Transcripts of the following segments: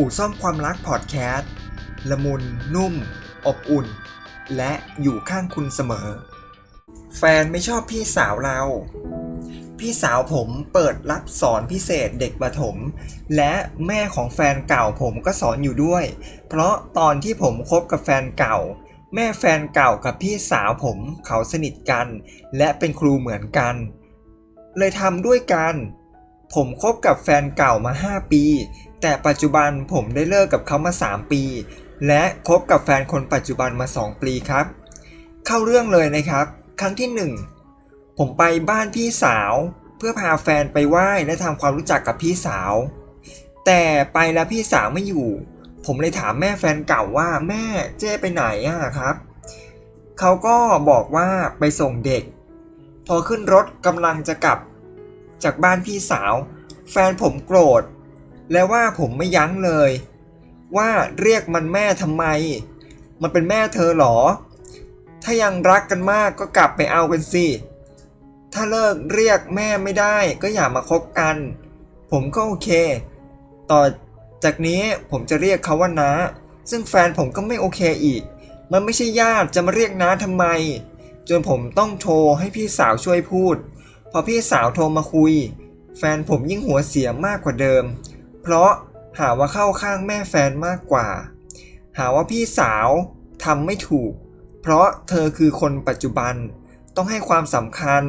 อู่ซ่อมความรักพอดแคสต์ละมุน นุ่ม อบอุ่น และอยู่ข้างคุณเสมอ แฟนไม่ชอบพี่สาวเรา พี่สาวผมเปิดรับสอนพิเศษเด็กประถม และแม่ของแฟนเก่าผมก็สอนอยู่ด้วย เพราะตอนที่ผมคบกับแฟนเก่า แม่แฟนเก่ากับพี่สาวผมเขาสนิทกัน และเป็นครูเหมือนกัน เลยทำด้วยกัน ผมคบกับแฟนเก่ามา 5 ปี แต่ปัจจุบันผมได้เลิกกับเขามา 3 ปี และคบกับแฟนคนปัจจุบันมา 2 ปีครับ เข้าเรื่องเลยนะครับ ครั้งที่ 1 ผมไปบ้านพี่สาว เพื่อพาแฟนไปไหว้และทำความรู้จักกับพี่สาว แต่ไปแล้วพี่สาวไม่อยู่ ผมเลยถามแม่แฟนเก่าว่าแม่เจ้ไปไหนอะครับ เขาก็บอกว่าไปส่งเด็ก พอขึ้นรถกำลังจะกลับ จากบ้านพี่สาว แฟนผมโกรธ และว่าผมไม่ยั้งเลย ว่าเรียกมันแม่ทำไม มันเป็นแม่เธอหรอ ถ้ายังรักกันมากก็กลับไปเอากันสิ ถ้าเลิกเรียกแม่ไม่ได้ก็อย่ามาคบกัน ผมก็โอเค ต่อจากนี้ผมจะเรียกเขาว่าน้า ซึ่งแฟนผมก็ไม่โอเคอีก มันไม่ใช่ญาติจะมาเรียกน้าทำไม จนผมต้องโทรให้พี่สาวช่วยพูด พอพี่สาวโทรมาคุย แฟนผมยิ่งหัวเสียมากกว่าเดิม เพราะหาว่าเข้าข้างแม่แฟนมากกว่า หาว่าพี่สาวทำไม่ถูก เพราะเธอคือคนปัจจุบันต้องให้ความสำคัญ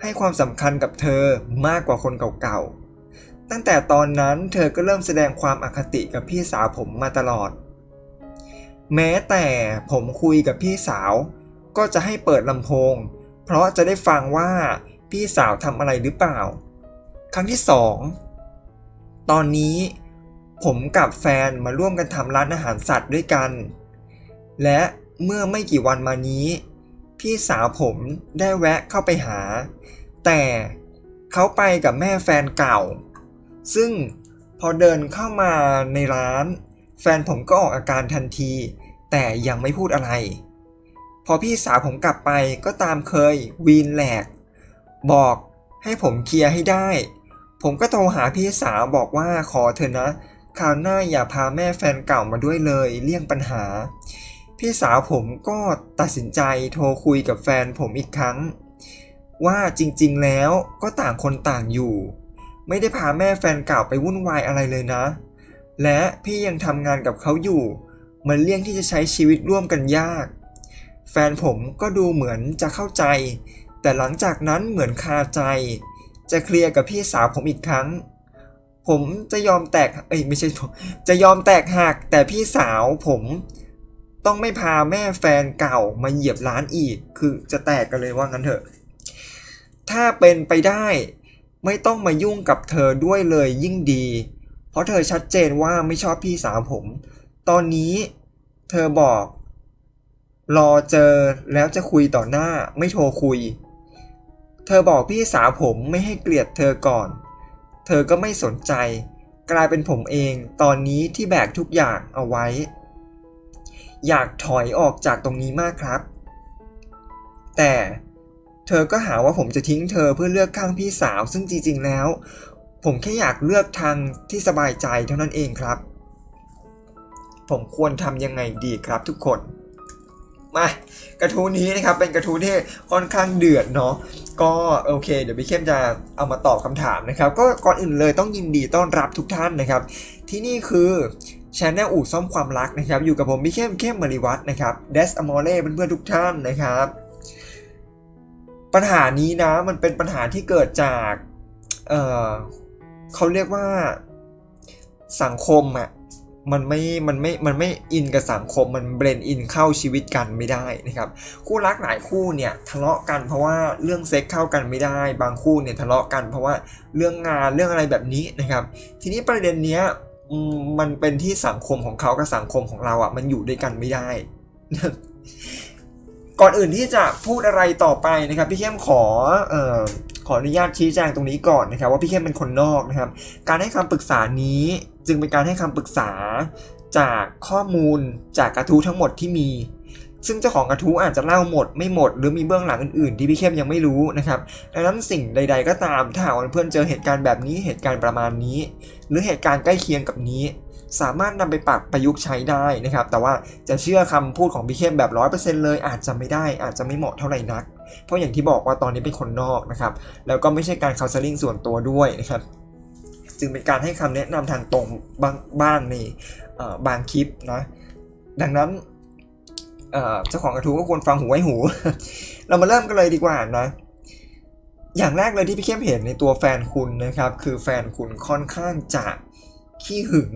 ให้ความสำคัญกับเธอมากกว่าคนเก่าๆ ตั้งแต่ตอนนั้นเธอก็เริ่มแสดงความอคติกับพี่สาวผมมาตลอด แม้แต่ผมคุยกับพี่สาว ก็จะให้เปิดลำโพง เพราะจะได้ฟังว่าพี่สาวทำอะไรหรือเปล่า ครั้งที่สอง ตอนนี้ผมกับแฟนมาร่วมกันทำร้านอาหารสัตว์ด้วยกัน และเมื่อไม่กี่วันมานี้ พี่สาวผมได้แวะเข้าไปหา แต่เขาไปกับแม่แฟนเก่า ซึ่งพอเดินเข้ามาในร้าน แฟนผมก็ออกอาการทันที แต่ยังไม่พูดอะไร พอพี่สาวผมกลับไปก็ตามเคยวีนแหลก บอกให้ผมเคลียร์ให้ได้ ผมก็โทรหาพี่สาวบอกว่าขอเถอะนะคราวหน้าอย่าพาแม่แฟนเก่ามาด้วยเลยเลี่ยงปัญหา พี่สาวผมก็ตัดสินใจโทรคุยกับแฟนผมอีกครั้ง ว่าจริงๆแล้วก็ต่างคนต่างอยู่ ไม่ได้พาแม่แฟนเก่าไปวุ่นวายอะไรเลยนะ และพี่ยังทำงานกับเขาอยู่ มันเลี่ยงที่จะใช้ชีวิตร่วมกันยาก แฟนผมก็ดูเหมือนจะเข้าใจ แต่หลังจากนั้นเหมือนคาใจ จะเคลียร์กับพี่สาวผมอีกครั้ง ผมจะยอมแตก เอ้ยไม่ใช่ผมจะยอมแตกหักแต่พี่สาวผมต้องไม่พาแม่แฟนเก่ามาเหยียบร้านอีก คือจะแตกกันเลยว่างั้นเถอะ ถ้าเป็นไปได้ไม่ต้องมายุ่งกับเธอด้วยเลยยิ่งดี เพราะเธอชัดเจนว่าไม่ชอบพี่สาวผม ตอนนี้เธอบอก รอเจอแล้วจะคุยต่อหน้าไม่โทรคุย ธอบอกพี่สาวผมไม่ให้เกลียดเธอก่อน เธอก็ไม่สนใจ กลายเป็นผมเองตอนนี้ที่แบกทุกอย่างเอาไว้ อยากถอยออกจากตรงนี้มากครับ แต่เธอก็หาว่าผมจะทิ้งเธอเพื่อเลือกข้างพี่สาว ซึ่งจริงๆแล้ว ผมแค่อยากเลือกทางที่สบายใจเท่านั้นเองครับ ผมควรทำยังไงดีครับทุกคน มากระทู้นี้นะครับเป็นกระทู้ที่ค่อนข้างเดือดเนาะก็โอเค เดี๋ยวพี่เข้มจะเอามาตอบคำถามนะครับ ก็ก่อนอื่นเลยต้องยินดีต้อนรับทุกท่านนะครับ ที่นี่คือช anel อู่ซ่อมความรักนะครับ อยู่กับผมพี่เข้มเข้มมริวัฒนะครับเดสอมอเล่เพื่อนๆทุกท่านนะครับ ปัญหานี้นะมันเป็นปัญหาที่เกิดจากเออเขาเรียกว่าสังคมอะ มันไม่ มันไม่ มันไม่อินกับสังคม มันเบรนอินเข้าชีวิตกันไม่ได้นะครับ คู่รักหลายคู่เนี่ยทะเลาะกันเพราะว่าเรื่องเซ็กเข้ากันไม่ได้ บางคู่เนี่ยทะเลาะกันเพราะว่าเรื่องงานเรื่องอะไรแบบนี้นะครับ ทีนี้ประเด็นเนี้ยมมันเป็นที่สังคมของเขากับสังคมของเราอะ่ะมันอยู่ด้วยกันไม่ได้ ก่อนอื่นที่จะพูดอะไรต่อไปนะครับ พี่เข้มขอเอ่อขออนุญาตชี้แจงตรงนี้ก่อนนะครับ ว่าพี่เข้มเป็นคนนอกนะครับ การให้คำปรึกษานี้ จึงเป็นการให้คำปรึกษาจากข้อมูลจากกระทู้ทั้งหมดที่มี ซึ่งเจ้าของกระทู้อาจจะเล่าหมดไม่หมด หรือมีเบื้องหลังอื่นๆ ที่พี่เข้มยังไม่รู้นะครับดังนั้นสิ่งใด ๆ ก็ตามถ้าหากเพื่อนเจอเหตุการณ์แบบนี้เหตุการณ์ประมาณนี้ หรือเหตุการณ์ใกล้เคียงกับนี้ สามารถนำไปปรับประยุกต์ใช้ได้นะครับ แต่ว่าจะเชื่อคำพูดของพี่เข้มแบบร้อยเปอร์เซนต์เลยอาจจะไม่ได้อาจจะไม่เหมาะเท่าไหร่นัก เพราะอย่างที่บอกว่าตอนนี้เป็นคนนอกนะครับแล้วก็ไม่ใช่การคา u เซลิ่งส่วนตัวด้วยนะครับ จึงเป็นการให้คำแนะนำทางตรงบางบ้างในเอ่อบางคลิปนะดังนั้นเจ้าของกระทู้ก็ควรฟังหูไว้หู เรามาเริ่มกันเลยดีกว่านะ อย่างแรกเลยที่พี่เข้มเห็นในตัวแฟนคุณนะครับ คือแฟนคุณค่อนข้างจะขี้หึง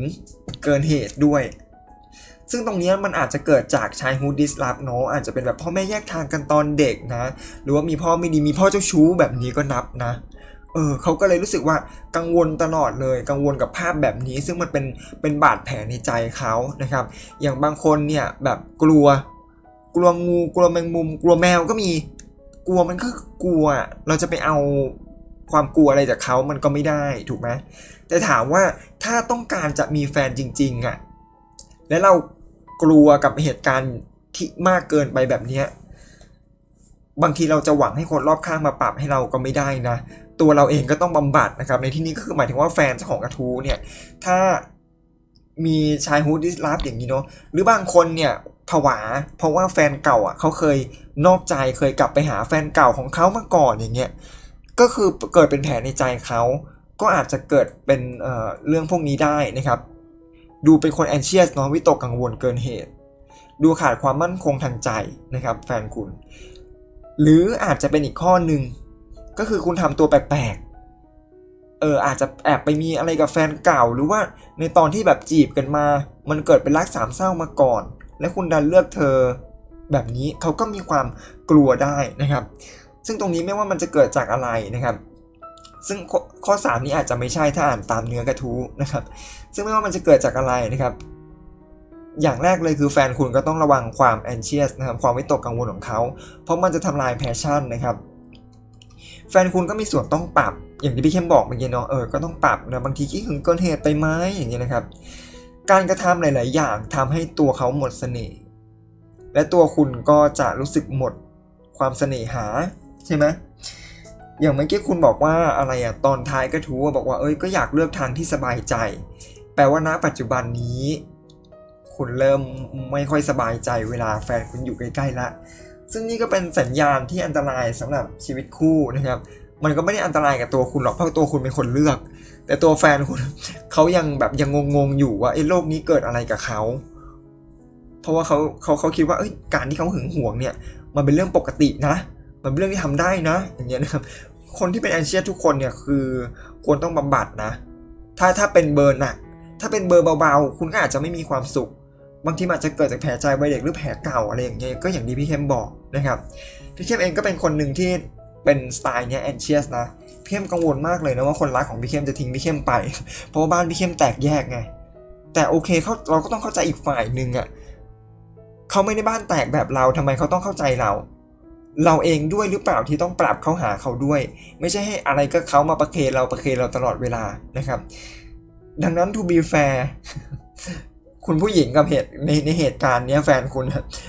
เกินเหตุด้วย ซึ่งตรงนี้มันอาจจะเกิดจากชายฮูดดิสลาฟเนาะอาจจะเป็นแบบพ่อแม่แยกทางกันตอนเด็กนะ หรือว่ามีพ่อไม่ดีมีพ่อเจ้าชู้แบบนี้ก็นับนะ เออเขาก็เลยรู้สึกว่ากังวลตลอดเลย กังวลกับภาพแบบนี้ ซึ่งมันเป็นเป็นบาดแผลในใจเขานะครับ อย่างบางคนเนี่ยแบบกลัว กลัวงูกลัวแมงมุม กลัวแมวก็มีกลัวมันก็กลัว เราจะไปเอาความกลัวอะไรจากเขามันก็ไม่ได้ถูกไหมแต่ถามว่าถ้าต้องการจะมีแฟนจริงๆอะ่ะและเรากลัวกับเหตุการณ์ที่มากเกินไปแบบเนี้ย บางทีเราจะหวังให้คนรอบข้างมาปรับให้เราก็ไม่ได้นะ ตัวเราเองก็ต้องบำบัดนะครับ ในที่นี้ก็คือหมายถึงว่าแฟนเจ้าของกระทู้เนี่ย ถ้ามีชายฮูดดิสลาฟอย่างนี้เนาะหรือบางคนเนี่ยผวา เพราะว่าแฟนเก่าอะเขาเคยนอกใจเคยกลับไปหาแฟนเก่าของเขามาก่อนอย่างเงี้ยก็คือเกิดเป็นแผลในใจเขา ก็อาจจะเกิดเป็นเเรื่องพวกนี้ได้นะครับ ดูเป็นคนแอนเชียสเนาะวิตกกังวลเกินเหตุ ดูขาดความมั่นคงทางใจนะครับ แฟนคุณ หรืออาจจะเป็นอีกข้อหนึ่งก็คือคุณทำตัวแปลกๆ เอออาจจะแอบไปมีอะไรกับแฟนเก่า หรือว่าในตอนที่แบบจีบกันมา มันเกิดเป็นรักสามเศร้ามาก่อน และคุณดันเลือกเธอ แบบนี้เขาก็มีความกลัวได้นะครับ ซึ่งตรงนี้ไม่ว่ามันจะเกิดจากอะไรนะครับ ซึ่งข้อข้อ3นี้อาจจะไม่ใช่ถ้าอ่านตามเนื้อกระทู้นะครับ ซึ่งไม่ว่ามันจะเกิดจากอะไรนะครับ อย่างแรกเลยคือแฟนคุณก็ต้องระวังความ anxious นะครับความวิตกกังวลของเขา เพราะมันจะทำลายแพชชั่นนะครับแฟนคุณก็มีส่วนต้องปรับอย่างที่พี่เข้มบอกเมื่อกี้เนาะเออก็ต้องปรับนะบางทีขี้หึงเกินเหตุไปไหมอย่างเงี้ยนะครับ การกระทำหลาย ๆ อย่างทำให้ตัวเขาหมดเสน่ห์และตัวคุณก็จะรู้สึกหมดความเสน่หาใช่ไหมอย่างเมื่อกี้คุณบอกว่าอะไรอะตอนท้ายกระทู้บอกว่าเอ้ยก็อยากเลือกทางที่สบายใจ แปลว่าณปัจจุบันนี้ คุณเริ่มไม่ค่อยสบายใจเวลาแฟนคุณอยู่ใกล้ๆละซึ่งนี่ก็เป็นสัญญาณที่อันตรายสำหรับชีวิตคู่นะครับ มันก็ไม่ได้อันตรายกับตัวคุณหรอกเพราะตัวคุณเป็นคนเลือก แต่ตัวแฟนคุณเขายังแบบยังงงๆอยู่ว่าไอ้โลกนี้เกิดอะไรกับเขาเพราะว่าเขาเขาเขาคิดว่าเอ้ยการที่เขาหึงหวงเนี่ยมันเป็นเรื่องปกตินะ มันเป็นเรื่องที่ทำได้นะ อย่างเงี้ยนะครับ คนที่เป็นแอนเชียทุกคนเนี่ยคือควรต้องบำบัดนะ ถ้าถ้าเป็นเบอร์หนัก ถ้าเป็นเบอร์เบาๆ คุณก็อาจจะไม่มีความสุข บางทีมันอาจจะเกิดจากแผลใจวัยเด็กหรือแผลเก่าอะไรอย่างเงี้ยก็อย่างที่พี่เข้มบอกนะครับพี่เข้มเองก็เป็นคนหนึ่งที่เป็นสไตล์เนี้ยแอนเชียสนะพี่เข้มกังวลมากเลยนะว่าคนรักของพี่เข้มจะทิ้งพี่เข้มไป เพราะว่าบ้านพี่เข้มแตกแยกไง แต่โอเคเขาเราก็ต้องเข้าใจอีกฝ่ายหนึ่งอะ่ะเขาไม่ได้บ้านแตกแบบเราทำไมเขาต้องเข้าใจเรา เราเองด้วยหรือเปล่าที่ต้องปรับเขาหาเขาด้วย ไม่ใช่ให้อะไรก็เขามาประเคนเราประเคนเราตลอดเวลานะครับ ดังนั้น to be fair คุณผู้หญิงกับเหตุในในเหตุการณ์เนี้ยแฟนคุณ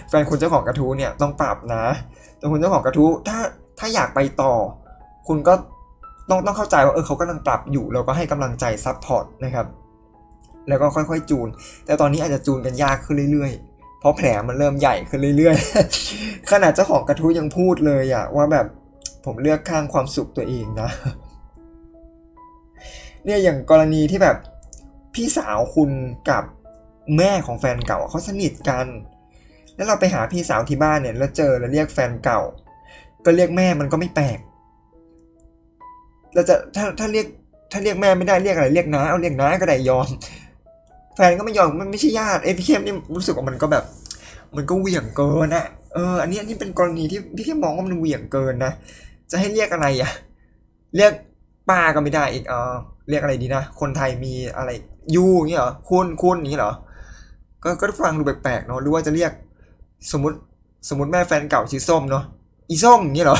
แฟนคุณเจ้าของกระทู้เนี่ยต้องปรับนะแต่คุณเจ้าของกระทู้ถ้าถ้าอยากไปต่อ คุณก็ต้องต้องเข้าใจว่าเออเขากำลังปรับอยู่เราก็ให้กำลังใจซัพพอร์ตนะครับแล้วก็ค่อยๆจูน แต่ตอนนี้อาจจะจูนกันยากขึ้นเรื่อยๆ เพราะแผลมันเริ่มใหญ่ขึ้นเรื่อยๆ ขนาดเจ้าของกระทู้ยังพูดเลยอะว่าแบบผมเลือกข้างความสุขตัวเองนะ เนี่ยอย่างกรณีที่แบบพี่สาวคุณกับ แม่ของแฟนเก่าเขาสนิทกัน แล้วเราไปหาพี่สาวที่บ้านเนี่ยแล้วเจอแล้วเรียกแฟนเก่า ก็เรียกแม่มันก็ไม่แปลกเราจะถ้าถ้าเรียกถ้าเรียกแม่ไม่ได้เรียกอะไรเรียกน้าเอาเรียกน้าก็ได้ยอม แฟนก็ไม่ยอมมันไม่ใช่ญาติเอพี่เข้มนี่รู้สึกว่ามันก็แบบ มันก็เหวี่ยงเกินอะเอออันนี้อันนี้เป็นกรณีที่พี่เข้มมองว่ามันเหวี่ยงเกินนะจะให้เรียกอะไรอะเรียกป้าก็ไม่ได้อีกเออเรียกอะไรดีนะ คนไทยมีอะไรยูอย่างเงี้ยเหรอคุณคุณอย่างเงี้ยเหรอ ก็ก็ฟังดูแปลกๆเนาะหรือว่าจะเรียกสมมติสมมติแม่แฟนเก่าชื่อส้มเนาะอีส้มอย่างเงี้ยเหรอ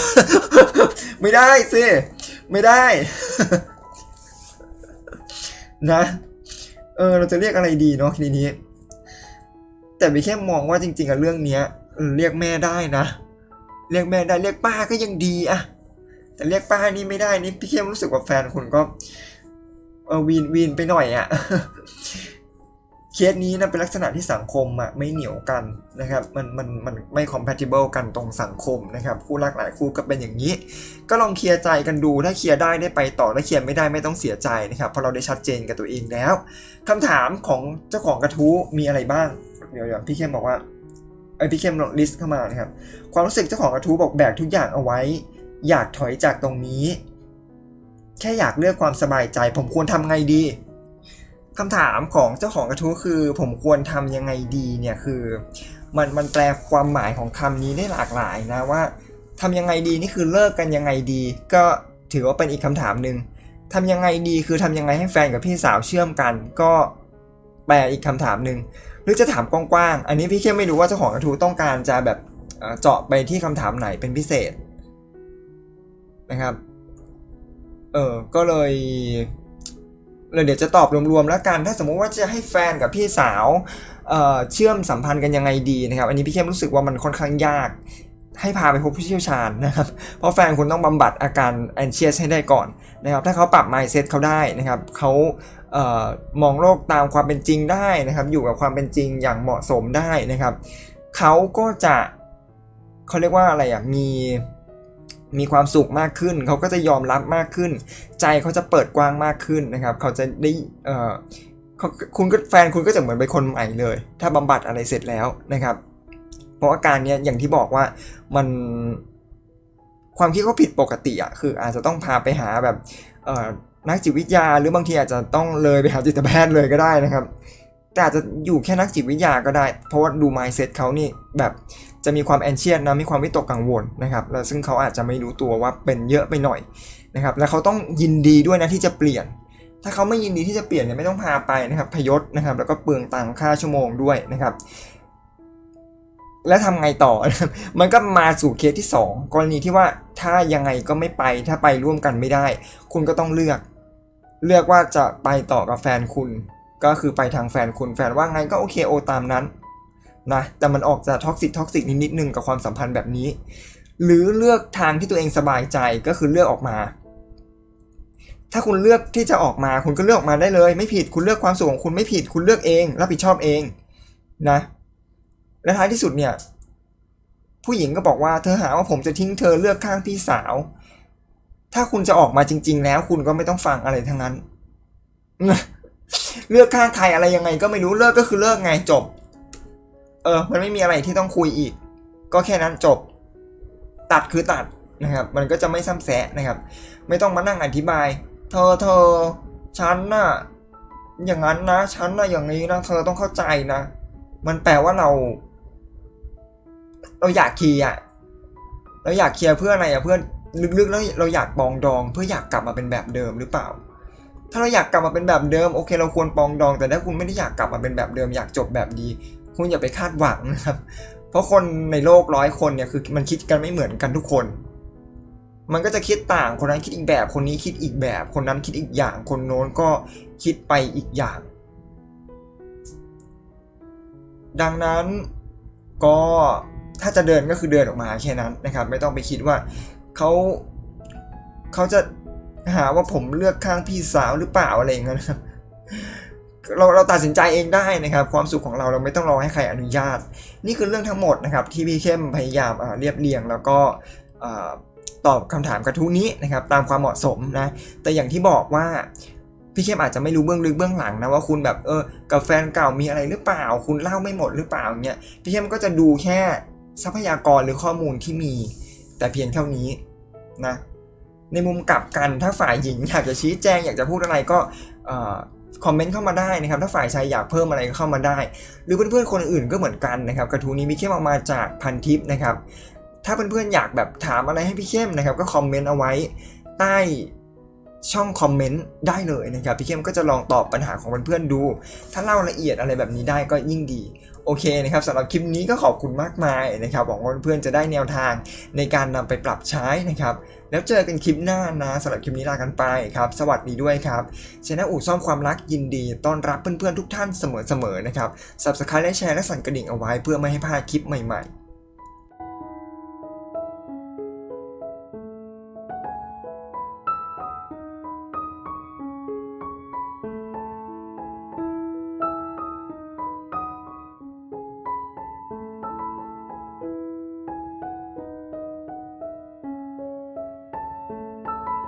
ไม่ได้สิไม่ได้ นะ เออ เราจะเรียกอะไรดีเนาะทีนี้ แต่พี่แค่มองว่าจริง ๆอะเรื่องเนี้ยเออเรียกแม่ได้นะ เรียกแม่ได้เรียกป้าก็ยังดีอะแต่เรียกป้านี่ไม่ได้นี่พี่เข้มรู้สึกว่าแฟนคุณก็เออวีนวีนไปหน่อยอะ เคสนี้นะเป็นลักษณะที่สังคมอะไม่เหนียวกันนะครับมันมันมันไม่ compatible กันตรงสังคมนะครับคู่รักหลายคู่ก็เป็นอย่างนี้ ก็ลองเคลียร์ใจกันดูถ้าเคลียร์ได้ได้ไปต่อถ้าเคลียร์ไม่ได้ไม่ต้องเสียใจนะครับเพราะเราได้ชัดเจนกับตัวเองแล้วคำถามของเจ้าของกระทู้มีอะไรบ้างเดี๋ยวพี่เข้มบอกว่าไอพี่เข้มลองลิสต์เข้ามานะครับความรู้สึกเจ้าของกระทู้บอกแบกทุกอย่างเอาไว้ อยากถอยจากตรงนี้ แค่อยากเลือกความสบายใจ ผมควรทำไงดี คำถามของเจ้าของกระทู้คือผมควรทำยังไงดีเนี่ยคือ มันมันแปลความหมายของคำนี้ได้หลากหลายนะว่าทำยังไงดีนี่คือเลิกกันยังไงดี ก็ถือว่าเป็นอีกคำถามหนึ่งทำยังไงดีคือทำยังไงให้แฟนกับพี่สาวเชื่อมกัน ก็แปลอีกคำถามหนึ่งหรือจะถามกว้างๆอันนี้พี่เข้มไม่รู้ว่าเจ้าของกระทู้ต้องการจะแบบเจาะไปที่คำถามไหนเป็นพิเศษนะครับ เออก็เลย เลยเดี๋ยวจะตอบรวมๆแล้วกันถ้าสมมุติว่าจะให้แฟนกับพี่สาวเเชื่อมสัมพันธ์กันยังไงดีนะครับ อันนี้พี่เข้มรู้สึกว่ามันค่อนข้างยาก ให้พาไปพบผู้เชี่ยวชาญนะครับ เพราะแฟนคุณต้องบำบัดอาการ anxious ให้ได้ก่อนนะครับ ถ้าเขาปรับ mindset เขาได้นะครับเขาเออมองโลกตามความเป็นจริงได้นะครับ อยู่กับความเป็นจริงอย่างเหมาะสมได้นะครับ เขาก็จะเขาเรียกว่าอะไรอะมี มีความสุขมากขึ้น เขาก็จะยอมรับมากขึ้น ใจเขาจะเปิดกว้างมากขึ้นนะครับ เขาจะได้เอ่อเขาคุณก็แฟนคุณก็จะเหมือนเป็นคนใหม่เลย ถ้าบำบัดอะไรเสร็จแล้วนะครับ เพราะอาการเนี้ยอย่างที่บอกว่ามันความคิดเขาผิดปกติอะคืออาจจะต้องพาไปหาแบบเออนักจิตวิทยา หรือบางทีอาจจะต้องเลยไปหาจิตแพทย์เลยก็ได้นะครับ แต่อาจจะอยู่แค่นักจิตวิทยาก็ได้ เพราะว่าดู mindset เขานี่แบบจะมีความแอนเชียสนะมีความวิตกกังวลนะครับแล้วซึ่งเขาอาจจะไม่รู้ตัวว่าเป็นเยอะไปหน่อยนะครับแล้วเขาต้องยินดีด้วยนะที่จะเปลี่ยน ถ้าเขาไม่ยินดีที่จะเปลี่ยนเนี่ยไม่ต้องพาไปนะครับพยศนะครับแล้วก็เปลืองตังค่าชั่วโมงด้วยนะครับแล้วทำไงต่อ มันก็มาสู่เคสที่ 2 กรณีที่ว่าถ้ายังไงก็ไม่ไป ถ้าไปร่วมกันไม่ได้ คุณก็ต้องเลือก เลือกว่าจะไปต่อกับแฟนคุณ ก็คือไปทางแฟนคุณแฟนว่าไงก็โอเคโอตามนั้นนะแต่มันออกจากท็อกซิกท็อกซิกนิดๆนึงกับความสัมพันธ์แบบนี้ หรือเลือกทางที่ตัวเองสบายใจก็คือเลือกออกมา ถ้าคุณเลือกที่จะออกมาคุณก็เลือกออกมาได้เลย ไม่ผิดคุณเลือกความสุขของคุณไม่ผิดคุณเลือกเองรับผิดชอบเองนะและท้ายที่สุดเนี่ย ผู้หญิงก็บอกว่าเธอหาว่าผมจะทิ้งเธอเลือกข้างพี่สาว ถ้าคุณจะออกมาจริง ๆ แล้วคุณก็ไม่ต้องฟังอะไรทั้งนั้น เลือกข้างใครอะไรยังไง ก็ไม่รู้เลิกก็คือเลิกไงจบ เออ มันไม่มีอะไรที่ต้องคุยอีก ก็แค่นั้นจบ ตัดคือตัดนะครับ มันก็จะไม่ซ้ำแซะนะครับ ไม่ต้องมานั่งอธิบาย เธอเธอฉันน่ะอย่างนั้นนะฉันน่ะอย่างนี้นะเธอต้องเข้าใจนะ มันแปลว่าเรา เราอยากเคลียร์เราอยากเคลียร์เพื่ออะไรอะเพื่อนลึกๆแล้วเราอยากปองดอง เพื่ออยากกลับมาเป็นแบบเดิมหรือเปล่า ถ้าเราอยากกลับมาเป็นแบบเดิมโอเค เราควรปองดอง แต่ถ้าคุณไม่ได้อยากกลับมาเป็นแบบเดิม อยากจบแบบดี คุณอย่าไปคาดหวังนะครับ เพราะคนในโลกร้อยคนเนี่ยคือมันคิดกันไม่เหมือนกันทุกคน มันก็จะคิดต่างคนนั้นคิดอีกแบบคนนี้คิดอีกแบบ คนนั้นคิดอีกอย่าง คนโน้นก็คิดไปอีกอย่าง ดังนั้นก็ถ้าจะเดินก็คือเดินออกมาแค่นั้นนะครับ ไม่ต้องไปคิดว่าเขาเขาจะ หาว่าผมเลือกข้างพี่สาวหรือเปล่าอะไรอย่างเงี้ยนะครับเราเราตัดสินใจเองได้นะครับ ความสุขของเราเราไม่ต้องรอให้ใครอนุญาต นี่คือเรื่องทั้งหมดนะครับ ที่พี่เข้มพยายามเรียบเรียงแล้วก็ตอบคำถามกระทู้นี้นะครับ ตามความเหมาะสมนะแต่อย่างที่บอกว่าพี่เข้มอาจจะไม่รู้เบื้องลึกเบื้องหลังนะว่าคุณแบบเออกับแฟนเก่ามีอะไรหรือเปล่า คุณเล่าไม่หมดหรือเปล่าเนี่ยพี่เข้มก็จะดูแค่ทรัพยากรหรือข้อมูลที่มี แต่เพียงเท่านี้นะ ในมุมกลับกันถ้าฝ่ายหญิงอยากจะชี้แจงอยากจะพูดอะไรก็คอมเมนต์เข้ามาได้นะครับ ถ้าฝ่ายชายอยากเพิ่มอะไรก็เข้ามาได้ หรือเพื่อนๆคนอื่นก็เหมือนกันนะครับ กระทู้นี้พี่เข้มออกมาจากพันทิปนะครับ ถ้าเพื่อนๆอยากแบบถามอะไรให้พี่เข้มนะครับ ก็คอมเมนต์เอาไว้ใต้ช่องคอมเมนต์ได้เลยนะครับ พี่เข้มก็จะลองตอบปัญหาของเพื่อนๆดู ถ้าเล่าละเอียดอะไรแบบนี้ได้ก็ยิ่งดี โอเคนะครับสำหรับคลิปนี้ก็ขอบคุณมากมายนะครับหวังว่าเพื่อนๆจะได้แนวทางในการนำไปปรับใช้นะครับแล้วเจอกันคลิปหน้านะสำหรับคลิปนี้ลากันไปครับสวัสดีด้วยครับชนะอู่ซ่อมความรักยินดีต้อนรับเพื่อนๆทุกท่านเสมอๆนะครับสับสไครต์และแชร์และสั่นกระดิ่งเอาไว้เพื่อไม่ให้พลาดคลิปใหม่ๆ